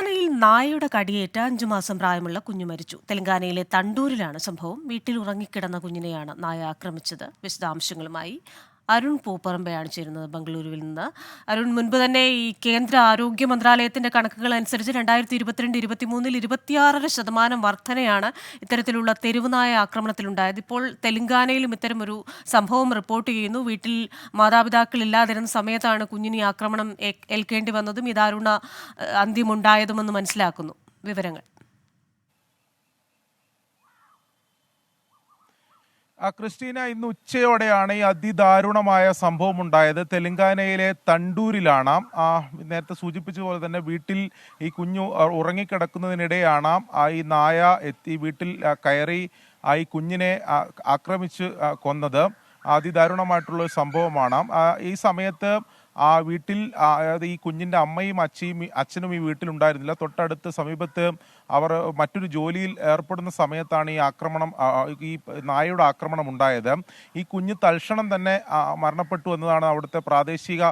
തെലങ്കാനയിൽ നായയുടെ കടിയേറ്റ അഞ്ചു മാസം പ്രായമുള്ള കുഞ്ഞു മരിച്ചു. തെലങ്കാനയിലെ തണ്ടൂരിലാണ് സംഭവം. വീട്ടിൽ ഉറങ്ങിക്കിടന്ന കുഞ്ഞിനെയാണ് നായ ആക്രമിച്ചത്. വിശദാംശങ്ങളുമായി അരുൺ പൂപ്പറമ്പയാണ് ചേരുന്നത് ബംഗളൂരുവിൽ നിന്ന്. അരുൺ മുൻപ് തന്നെ ഈ കേന്ദ്ര ആരോഗ്യ മന്ത്രാലയത്തിന്റെ കണക്കുകൾ അനുസരിച്ച് രണ്ടായിരത്തി ഇരുപത്തിരണ്ട് ഇരുപത്തിമൂന്നിൽ ഇരുപത്തിയാറര ശതമാനം വർധനയാണ് ഇത്തരത്തിലുള്ള തെരുവുനായ ആക്രമണത്തിലുണ്ടായത്. ഇപ്പോൾ തെലങ്കാനയിലും ഇത്തരം ഒരു സംഭവം റിപ്പോർട്ട് ചെയ്യുന്നു. വീട്ടിൽ മാതാപിതാക്കൾ ഇല്ലാതിരുന്ന സമയത്താണ് കുഞ്ഞിന് ആക്രമണം ഏൽക്കേണ്ടി വന്നതും ഇതാരുണ അന്ത്യമുണ്ടായതുമെന്ന് മനസ്സിലാക്കുന്നു. വിവരങ്ങൾ. ക്രിസ്റ്റീന ഇന്ന് ഉച്ചയോടെയാണ് ഈ അതിദാരുണമായ സംഭവം ഉണ്ടായത്. തെലങ്കാനയിലെ തണ്ടൂരിലാണ്. നേരത്തെ സൂചിപ്പിച്ച പോലെ തന്നെ വീട്ടിൽ ഈ കുഞ്ഞു ഉറങ്ങിക്കിടക്കുന്നതിനിടെയാണ് ആ ഈ നായ എത്തി വീട്ടിൽ കയറി ആ ഈ കുഞ്ഞിനെ ആക്രമിച്ച് കൊന്നത്. അതിദാരുണമായിട്ടുള്ള ഒരു സംഭവമാണ്. ഈ സമയത്ത് ആ വീട്ടിൽ അതായത് ഈ കുഞ്ഞിന്റെ അമ്മയും അച്ഛയും അച്ഛനും ഈ വീട്ടിലുണ്ടായിരുന്നില്ല. തൊട്ടടുത്ത് സമീപത്ത് അവർ മറ്റൊരു ജോലിയിൽ ഏർപ്പെടുന്ന സമയത്താണ് ഈ ആക്രമണം ഈ നായയുടെ ആക്രമണം ഉണ്ടായത്. ഈ കുഞ്ഞ് തൽക്ഷണം തന്നെ മരണപ്പെട്ടു എന്നതാണ് അവിടുത്തെ പ്രാദേശിക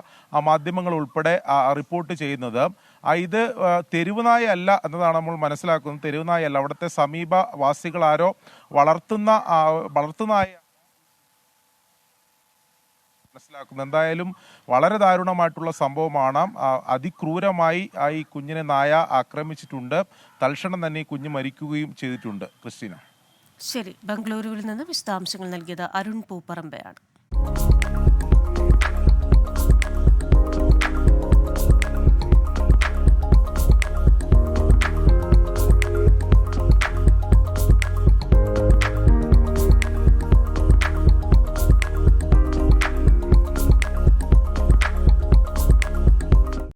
മാധ്യമങ്ങൾ ഉൾപ്പെടെ റിപ്പോർട്ട് ചെയ്യുന്നത്. ഇത് തെരുവുനായ അല്ല എന്നതാണ് നമ്മൾ മനസ്സിലാക്കുന്നത്. തെരുവുനായ അല്ല. അവിടുത്തെ സമീപവാസികളാരോ വളർത്തുന്ന വളർത്തുനായ മനസ്സിലാക്കുന്നത് എന്തായാലും വളരെ ദാരുണമായിട്ടുള്ള സംഭവമാണ്. അതിക്രൂരമായി ആ ഈ കുഞ്ഞിനെ നായ ആക്രമിച്ചിട്ടുണ്ട്. തൽക്ഷണം തന്നെ ഈ കുഞ്ഞ് മരിക്കുകയും ചെയ്തിട്ടുണ്ട്. ക്രിസ്റ്റീന. ശരി ബംഗളൂരുവിൽ നിന്ന് വിശദാംശങ്ങൾ നൽകിയത് അരുൺ പൂപ്പറമ്പയാണ്.